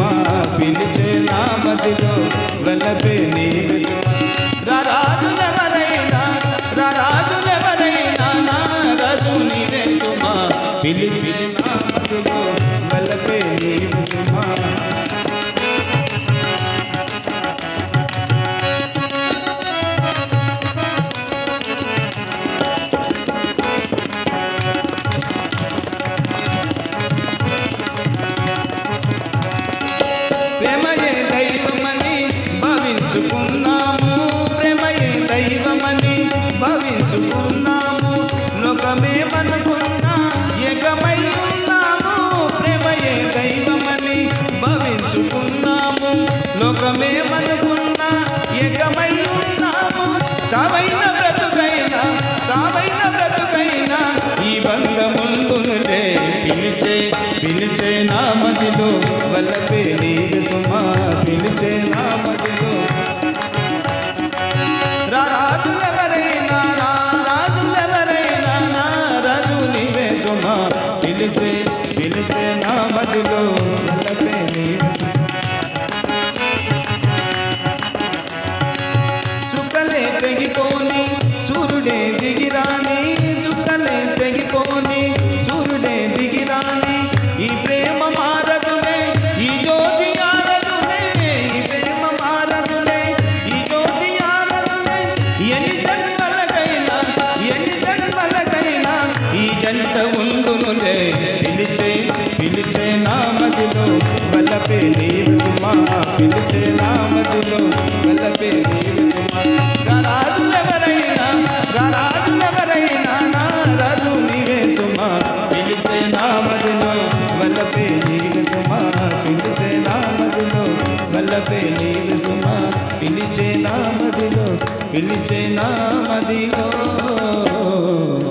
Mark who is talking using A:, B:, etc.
A: సుమా పిలిచే నా మదిలో వలపే నీవే రాజునెవరైనా రారాజులెవరైనా రారాజులెవరైనా నా రాజు నీవే సుమా పిలిచి నా మదిలో వలపే నీవే భావించుకున్నాము లోకమే మనకున్నా ఏకమై ఉన్నాము ప్రేమయే దైవమని భవించుకున్నాము. లోకమే మనకున్నా ఏకమై ఉన్నాము. చావైన బ్రతుకైనా చావైన బ్రతుకైనా ఈ బంధముందునులే పిలిచే పిలిచే నా మదిలో వల్లపే నీవి సుమా పిలిచే నా మదిలో. మదిలో వల్లపే నీవి తెగిపోని సూర్యుడే దిగిరాని సుఖలే తెగిపోని సూర్యుడే దిగిరాని ఈ ప్రేమ మారదులే ఈ జ్యోతి ఆరదులే ఈ ప్రేమ మారదులే ఈ జ్యోతి ఆరదులే ఎన్ని జన్మలకైనా ఎన్ని జన్మలకైనా ఈ జంట ఉండునులే పిలిచే మదిలో వల్లపే నీవు సుమా పిలిచే నా మదిలో వల్లపే నీవు సుమా రాజులెవరైనా రాజులెవరైనా నా రాజు నీవే సుమా పిలిచే నా మదిలో వల్లపే నీవు సుమా పిలిచే నా మదిలో వల్లపే నీవు సుమా పిలిచే నా మదిలో పిలిచే నా మదిలో